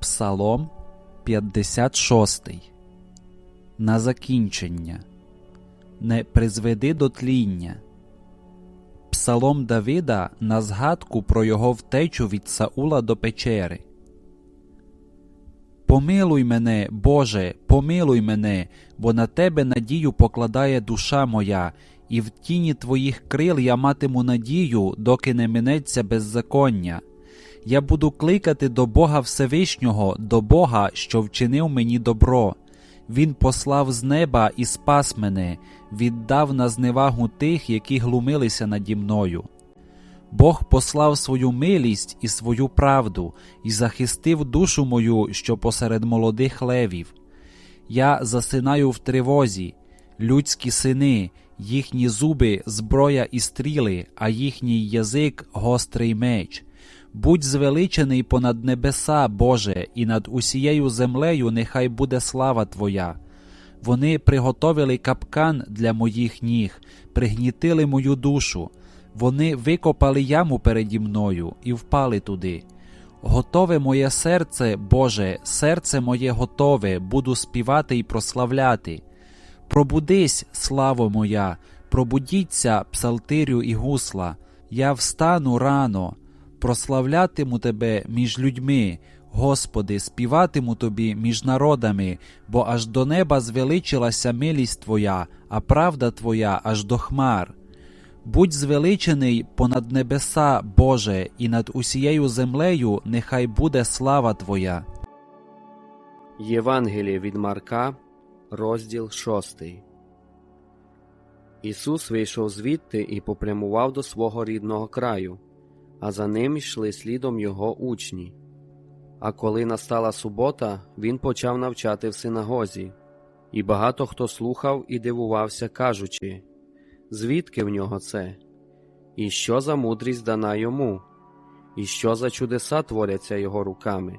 Псалом 56. На закінчення. Не призведи до тління. Псалом Давида на згадку про його втечу від Саула до печери. Помилуй мене, Боже, помилуй мене, бо на тебе надію покладає душа моя, і в тіні твоїх крил я матиму надію, доки не минеться беззаконня. Я буду кликати до Бога Всевишнього, до Бога, що вчинив мені добро. Він послав з неба і спас мене, віддав на зневагу тих, які глумилися наді мною. Бог послав свою милість і свою правду і захистив душу мою, що посеред молодих левів. Я засинаю в тривозі, людські сини, їхні зуби зброя і стріли, а їхній язик гострий меч. Будь звеличений понад небеса, Боже, і над усією землею нехай буде слава Твоя. Вони приготовили капкан для моїх ніг, пригнітили мою душу. Вони викопали яму переді мною і впали туди. Готове моє серце, Боже, серце моє готове, буду співати і прославляти. Пробудись, славо моя, пробудіться, псалтирю і гусла. Я встану рано, прославлятиму Тебе між людьми, Господи, співатиму Тобі між народами, бо аж до неба звеличилася милість Твоя, а правда Твоя аж до хмар. Будь звеличений понад небеса, Боже, і над усією землею нехай буде слава Твоя. Євангеліє від Марка, розділ 6. Ісус вийшов звідти і попрямував до свого рідного краю, а за ним йшли слідом його учні. А коли настала субота, він почав навчати в синагозі, і багато хто слухав і дивувався, кажучи звідки в нього це? І що за мудрість дана йому? І що за чудеса творяться його руками?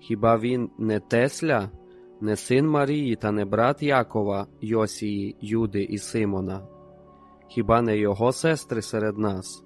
Хіба він не Тесля, не син Марії та не брат Якова, Йосії, Юди і Симона? Хіба не його сестри серед нас?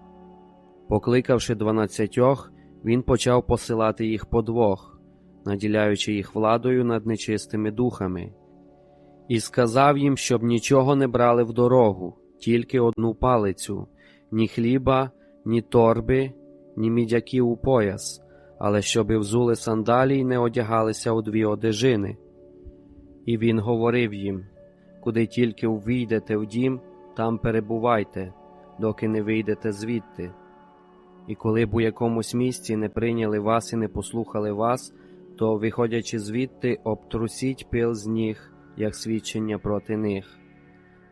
Покликавши дванадцятьох, він почав посилати їх по двох, наділяючи їх владою над нечистими духами, і сказав їм, щоб нічого не брали в дорогу, тільки одну палицю, ні хліба, ні торби, ні мідяків у пояс, але щоби взули сандалі й не одягалися у дві одежини. І він говорив їм куди тільки увійдете в дім, там перебувайте, доки не вийдете звідти. І коли б у якомусь місці не прийняли вас і не послухали вас, то, виходячи звідти, обтрусіть пил з ніг, як свідчення проти них.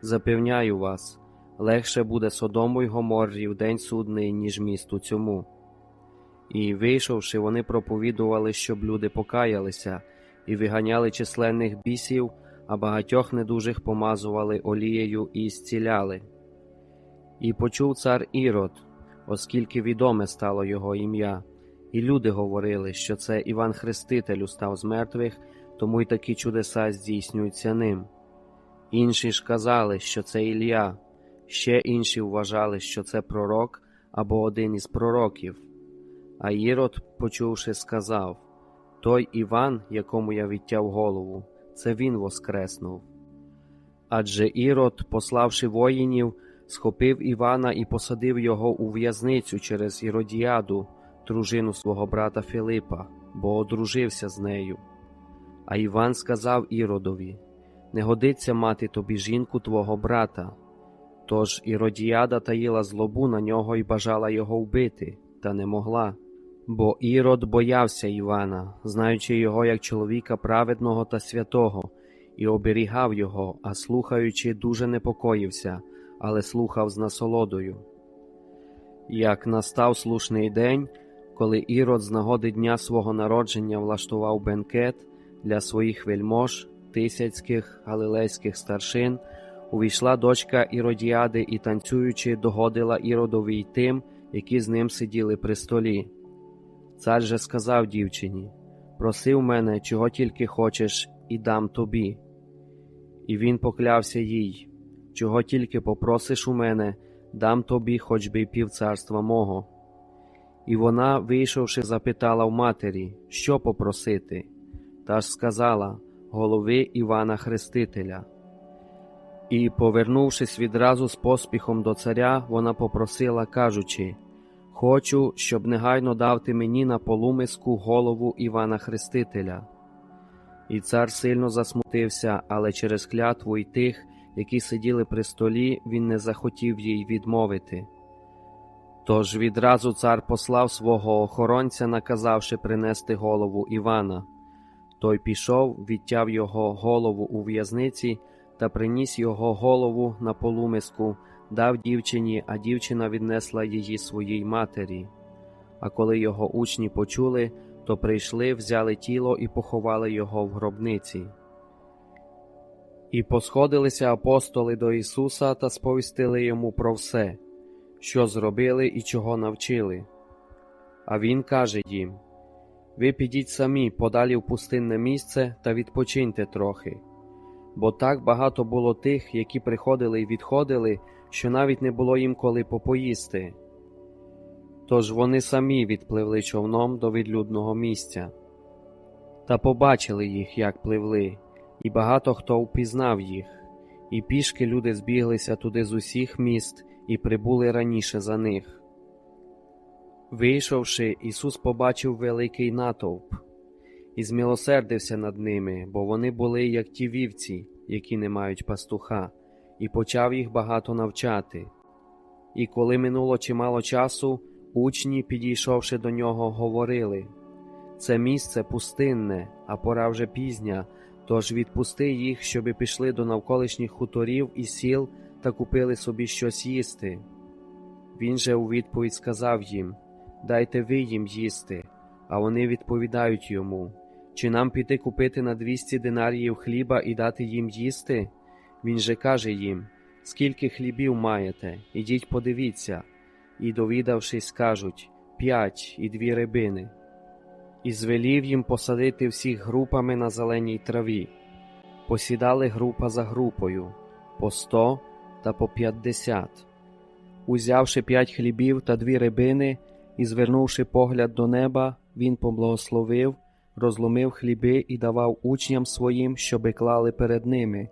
Запевняю вас, легше буде Содому й Гоморрі в день судний, ніж місту цьому. І, вийшовши, вони проповідували, щоб люди покаялися, і виганяли численних бісів, а багатьох недужих помазували олією і зціляли. І почув цар Ірод, оскільки відоме стало його ім'я, і люди говорили, що це Іван Хреститель устав з мертвих, тому й такі чудеса здійснюються ним. Інші ж казали, що це Ілля, ще інші вважали, що це пророк або один із пророків. А Ірод, почувши, сказав Той Іван, якому я відтяв голову, це він воскреснув. Адже Ірод, пославши воїнів, схопив Івана і посадив його у в'язницю через Іродіаду, дружину свого брата Филипа, бо одружився з нею. А Іван сказав Іродові Не годиться мати тобі жінку твого брата. Тож Іродіада таїла злобу на нього і бажала його вбити, та не могла. Бо Ірод боявся Івана, знаючи його як чоловіка праведного та святого, і оберігав його, а слухаючи, дуже непокоївся, але слухав з насолодою. Як настав слушний день, коли Ірод з нагоди дня свого народження влаштував бенкет, для своїх вельмож, тисяцьких галилейських старшин, увійшла дочка Іродіади і, танцюючи, догодила Іродові й тим, які з ним сиділи при столі. Цар же сказав дівчині: Проси в мене, чого тільки хочеш, і дам тобі. І він поклявся їй, чого тільки попросиш у мене, дам тобі хоч би й півцарства мого. І вона, вийшовши, запитала в матері, що попросити, та ж сказала голови Івана Хрестителя. І, повернувшись відразу з поспіхом до царя, вона попросила, кажучи Хочу, щоб негайно дав ти мені на полумиску голову Івана Хрестителя. І цар сильно засмутився, але через клятву й тих, які сиділи при столі, він не захотів їй відмовити. Тож відразу цар послав свого охоронця, наказавши принести голову Івана. Той пішов, відтяв його голову у в'язниці та приніс його голову на полумиску, дав дівчині, а дівчина віднесла її своїй матері. А коли його учні почули, то прийшли, взяли тіло і поховали його в гробниці. І посходилися апостоли до Ісуса та сповістили йому про все, що зробили і чого навчили. А Він каже їм: Ви підіть самі подалі в пустинне місце та відпочиньте трохи, бо так багато було тих, які приходили і відходили, що навіть не було їм коли попоїсти. Тож вони самі відпливли човном до відлюдного місця. Та побачили їх, як пливли, і багато хто впізнав їх, і пішки люди збіглися туди з усіх міст і прибули раніше за них. Вийшовши, Ісус побачив великий натовп і змилосердився над ними, бо вони були, як ті вівці, які не мають пастуха, і почав їх багато навчати. І коли минуло чимало часу, учні, підійшовши до нього, говорили це місце пустинне, а пора вже пізня, тож відпусти їх, щоби пішли до навколишніх хуторів і сіл та купили собі щось їсти. Він же у відповідь сказав їм Дайте ви їм їсти, а вони відповідають йому Чи нам піти купити на двісті динаріїв хліба і дати їм їсти? Він же каже їм Скільки хлібів маєте, ідіть подивіться, і, довідавшись, скажуть п'ять і дві рибини. І звелів їм посадити всіх групами на зеленій траві. Посідали група за групою по сто та по п'ятдесят. Узявши п'ять хлібів та дві рибини і звернувши погляд до неба, він поблагословив, розломив хліби і давав учням своїм, щоби клали перед ними,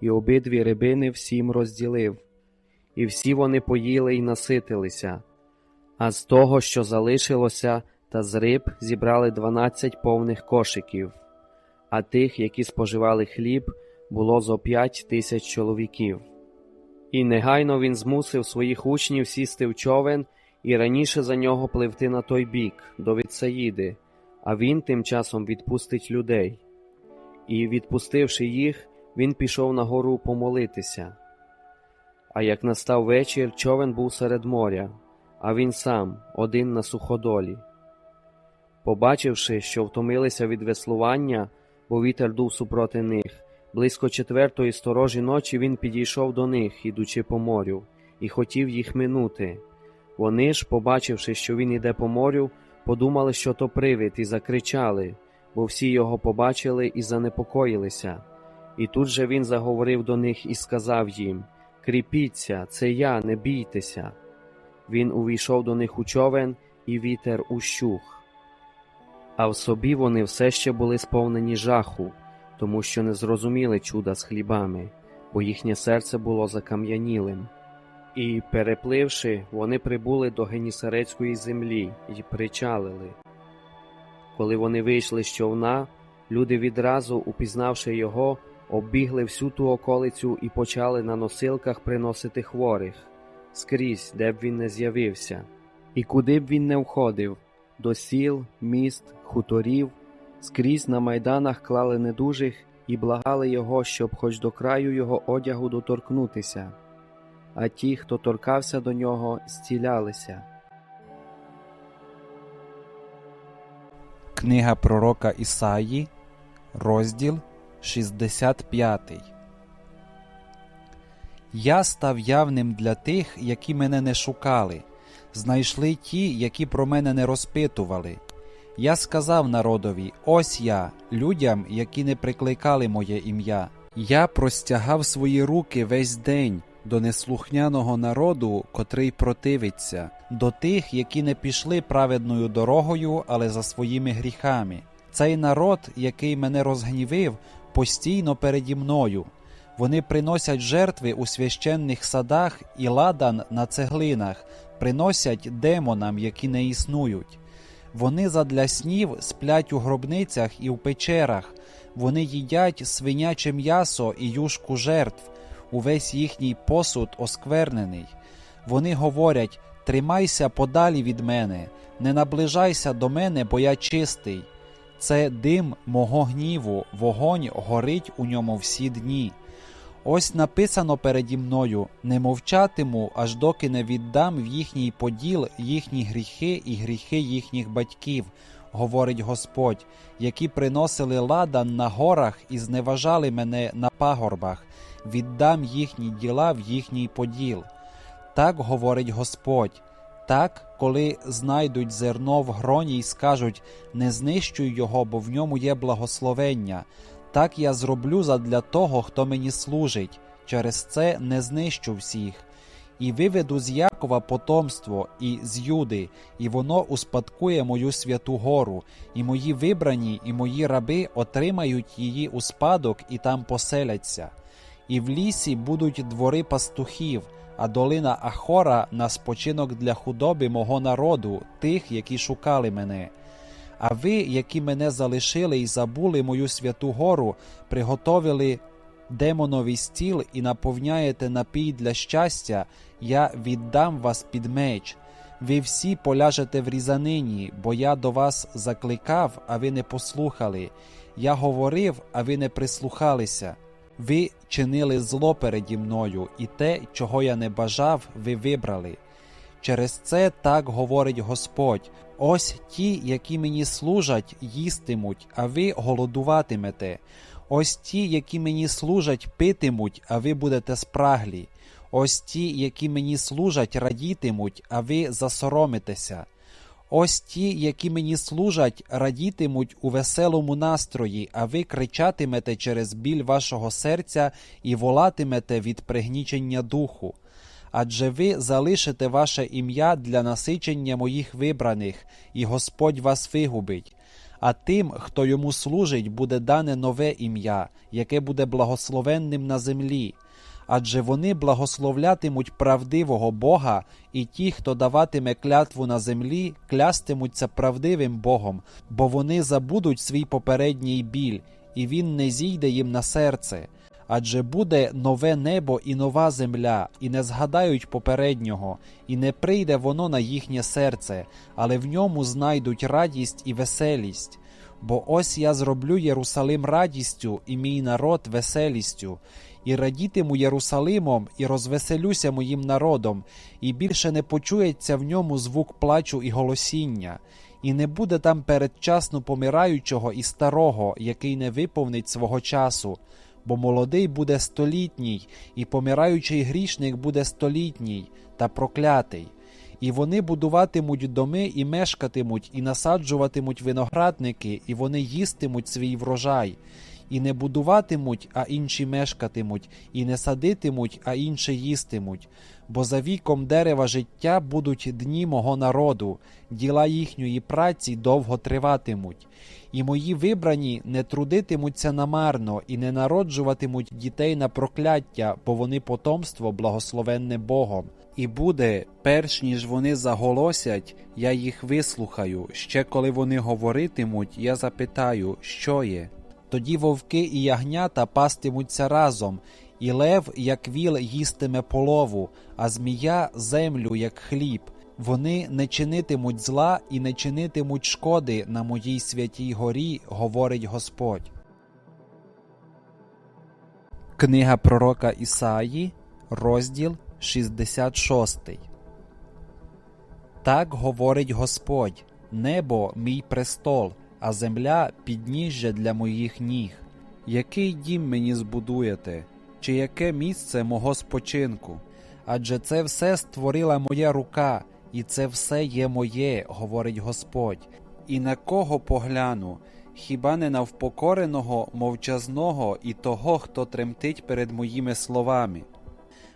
і обидві рибини всім розділив. І всі вони поїли й наситилися. А з того, що залишилося, та з риб зібрали дванадцять повних кошиків, а тих, які споживали хліб, було зо п'ять тисяч чоловіків. І негайно він змусив своїх учнів сісти в човен і раніше за нього пливти на той бік, до Вітсаїди, а він тим часом відпустить людей. І, відпустивши їх, він пішов на гору помолитися. А як настав вечір, човен був серед моря, а він сам, один на суходолі. Побачивши, що втомилися від веслування, бо вітер дув супроти них, близько четвертої сторожі ночі він підійшов до них, ідучи по морю, і хотів їх минути. Вони ж, побачивши, що він іде по морю, подумали, що то привид, і закричали, бо всі його побачили і занепокоїлися. І тут же він заговорив до них і сказав їм Кріпіться, це я, не бійтеся. Він увійшов до них у човен, і вітер ущух. А в собі вони все ще були сповнені жаху, тому що не зрозуміли чуда з хлібами, бо їхнє серце було закам'янілим. І, перепливши, вони прибули до Генісарецької землі і причалили. Коли вони вийшли з човна, люди відразу, упізнавши його, оббігли всю ту околицю і почали на носилках приносити хворих скрізь, де б він не з'явився, і куди б він не входив до сіл, міст, хуторів, скрізь на майданах клали недужих і благали його, щоб хоч до краю його одягу доторкнутися. А ті, хто торкався до нього, зцілялися. Книга пророка Ісаї, розділ 65. Я став явним для тих, які мене не шукали, знайшли ті, які про мене не розпитували. Я сказав народові: ось я, людям, які не прикликали моє ім'я. Я простягав свої руки весь день до неслухняного народу, котрий противиться, до тих, які не пішли праведною дорогою, але за своїми гріхами. Цей народ, який мене розгнівив, постійно переді мною. Вони приносять жертви у священних садах і ладан на цеглинах, приносять демонам, які не існують. Вони задля снів сплять у гробницях і в печерах, вони їдять свиняче м'ясо і юшку жертв, увесь їхній посуд осквернений. Вони говорять: Тримайся подалі від мене, не наближайся до мене, бо я чистий. Це дим мого гніву, вогонь горить у ньому всі дні. Ось написано переді мною: не мовчатиму, аж доки не віддам в їхній поділ їхні гріхи і гріхи їхніх батьків, говорить Господь, які приносили ладан на горах і зневажали мене на пагорбах, віддам їхні діла в їхній поділ. Так говорить Господь. Так, коли знайдуть зерно в гроні і скажуть не знищуй його, бо в ньому є благословення. Так я зроблю задля того, хто мені служить, через це не знищу всіх. І виведу з Якова потомство і з Юди, і воно успадкує мою святу гору, і мої вибрані, і мої раби отримають її у спадок і там поселяться. І в лісі будуть двори пастухів, а долина Ахора на спочинок для худоби мого народу, тих, які шукали мене. А ви, які мене залишили і забули мою святу гору, приготовили демоновий стіл і наповняєте напій для щастя, я віддам вас під меч. Ви всі поляжете в різанині, бо я до вас закликав, а ви не послухали. Я говорив, а ви не прислухалися. Ви чинили зло переді мною, і те, чого я не бажав, ви вибрали. Через це так говорить Господь: ось ті, які мені служать, їстимуть, а ви голодуватимете. Ось ті, які мені служать, питимуть, а ви будете спраглі. Ось ті, які мені служать, радітимуть, а ви засоромитеся. Ось ті, які мені служать, радітимуть у веселому настрої, а ви кричатимете через біль вашого серця і волатимете від пригнічення духу. Адже ви залишите ваше ім'я для насичення моїх вибраних, і Господь вас вигубить. А тим, хто йому служить, буде дане нове ім'я, яке буде благословенним на землі. Адже вони благословлятимуть правдивого Бога, і ті, хто даватиме клятву на землі, клястимуться правдивим Богом, бо вони забудуть свій попередній біль, і він не зійде їм на серце. Адже буде нове небо і нова земля, і не згадають попереднього, і не прийде воно на їхнє серце, але в ньому знайдуть радість і веселість. Бо ось я зроблю Єрусалим радістю, і мій народ веселістю, і радітиму Єрусалимом, і розвеселюся моїм народом, і більше не почується в ньому звук плачу і голосіння, і не буде там передчасно помираючого і старого, який не виповнить свого часу бо молодий буде столітній, і помираючий грішник буде столітній та проклятий. І вони будуватимуть доми і мешкатимуть, і насаджуватимуть виноградники, і вони їстимуть свій врожай, і не будуватимуть, а інші мешкатимуть, і не садитимуть, а інші їстимуть. Бо за віком дерева життя будуть дні мого народу, діла їхньої праці довго триватимуть. І мої вибрані не трудитимуться намарно і не народжуватимуть дітей на прокляття, бо вони потомство благословенне Богом. І буде, перш ніж вони заголосять, я їх вислухаю. Ще коли вони говоритимуть, я запитаю, що є. Тоді вовки і ягнята пастимуться разом, і лев, як віл, їстиме полову, а змія землю, як хліб. Вони не чинитимуть зла і не чинитимуть шкоди на моїй святій горі, говорить Господь. Книга пророка Ісаї, розділ 66. Так говорить Господь: Небо мій престол, а земля підніжжя для моїх ніг. Який дім мені збудуєте, чи яке місце мого спочинку? Адже це все створила моя рука, і це все є моє, говорить Господь. І на кого погляну? Хіба не на впокореного, мовчазного і того, хто тремтить перед моїми словами?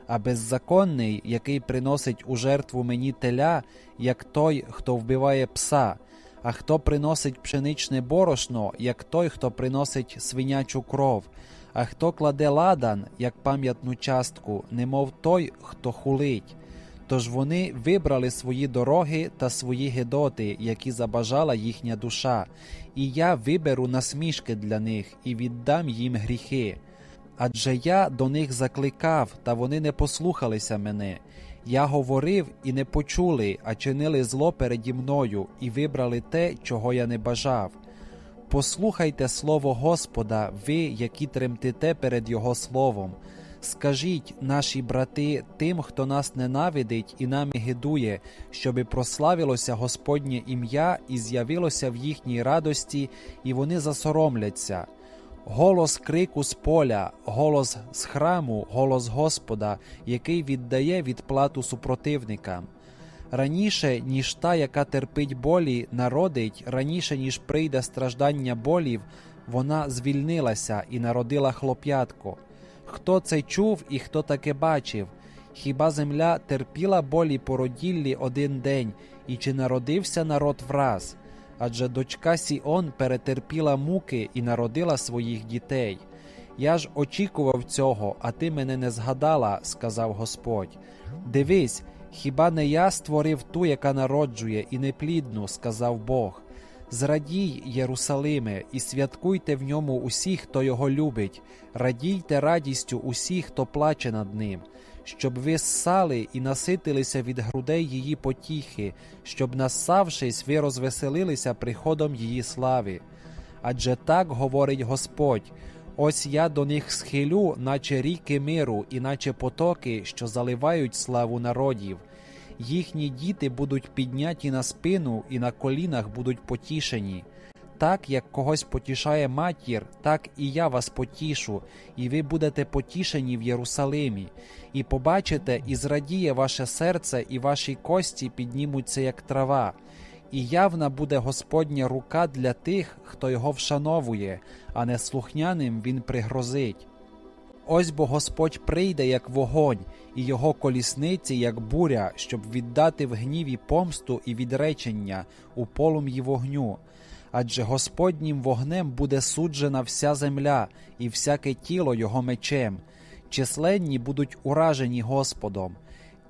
А беззаконний, який приносить у жертву мені теля, як той, хто вбиває пса, а хто приносить пшеничне борошно, як той, хто приносить свинячу кров, а хто кладе ладан, як пам'ятну частку, немов той, хто хулить. Тож вони вибрали свої дороги та свої гедоти, які забажала їхня душа, і я виберу насмішки для них і віддам їм гріхи. Адже я до них закликав, та вони не послухалися мене. Я говорив і не почули, а чинили зло переді мною, і вибрали те, чого я не бажав. Послухайте слово Господа, ви, які тремтите перед Його словом. Скажіть, наші брати, тим, хто нас ненавидить і нами гидує, щоби прославилося Господнє ім'я і з'явилося в їхній радості, і вони засоромляться. Голос крику з поля, голос з храму, голос Господа, який віддає відплату супротивникам. Раніше, ніж та, яка терпить болі, народить, раніше, ніж прийде страждання болів, вона звільнилася і народила хлоп'ятко. Хто це чув і хто таке бачив? Хіба земля терпіла болі породіллі один день, і чи народився народ враз? Адже дочка Сіон перетерпіла муки і народила своїх дітей. Я ж очікував цього, а ти мене не згадала, сказав Господь. Дивись, хіба не я створив ту, яка народжує, і неплідну, сказав Бог. Зрадій, Єрусалиме, і святкуйте в ньому усі, хто його любить, радійте радістю усі, хто плаче над ним, щоб ви ссали і наситилися від грудей її потіхи, щоб, нассавшись, ви розвеселилися приходом її слави. Адже так говорить Господь. Ось я до них схилю, наче ріки миру, і наче потоки, що заливають славу народів. Їхні діти будуть підняті на спину і на колінах будуть потішені. Так як когось потішає матір, так і я вас потішу, і ви будете потішені в Єрусалимі, і побачите, і зрадіє ваше серце, і ваші кості піднімуться, як трава. І явна буде Господня рука для тих, хто його вшановує, а не слухняним він пригрозить. Ось бо Господь прийде, як вогонь, і його колісниці, як буря, щоб віддати в гніві помсту і відречення у полум'ї вогню. Адже Господнім вогнем буде суджена вся земля і всяке тіло його мечем. Численні будуть уражені Господом.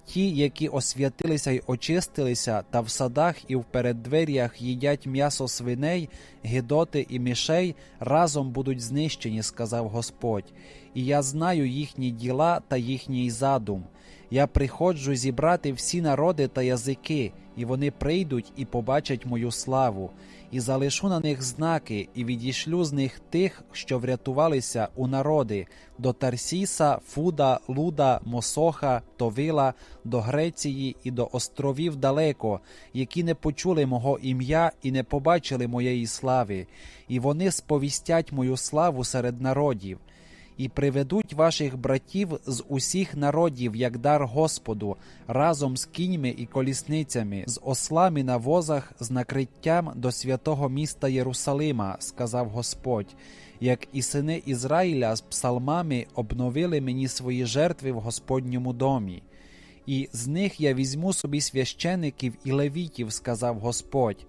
Ті, які освятилися й очистилися, та в садах і в переддверях їдять м'ясо свиней, гидоти і мішей, разом будуть знищені, сказав Господь. І я знаю їхні діла та їхній задум. Я приходжу зібрати всі народи та язики, і вони прийдуть і побачать мою славу, і залишу на них знаки, і відішлю з них тих, що врятувалися у народи, до Тарсіса, Фуда, Луда, Мосоха, Товила, до Греції і до островів далеко, які не почули мого ім'я і не побачили моєї слави, і вони сповістять мою славу серед народів і приведуть ваших братів з усіх народів, як дар Господу, разом з кіньми і колісницями, з ослами на возах, з накриттям до святого міста Єрусалима, сказав Господь, як і сини Ізраїля з псалмами обновили мені свої жертви в Господньому домі. І з них я візьму собі священиків і левітів, сказав Господь.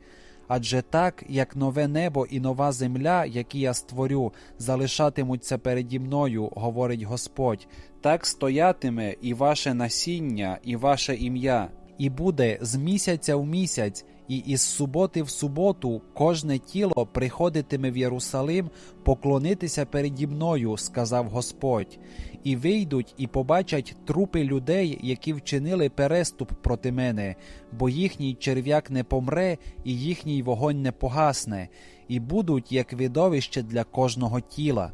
Адже так, як нове небо і нова земля, які я створю, залишатимуться переді мною, говорить Господь, так стоятиме і ваше насіння, і ваше ім'я, і буде з місяця в місяць, і із суботи в суботу кожне тіло приходитиме в Єрусалим поклонитися переді мною, сказав Господь, і вийдуть і побачать трупи людей, які вчинили переступ проти мене, бо їхній черв'як не помре, і їхній вогонь не погасне, і будуть як видовище для кожного тіла.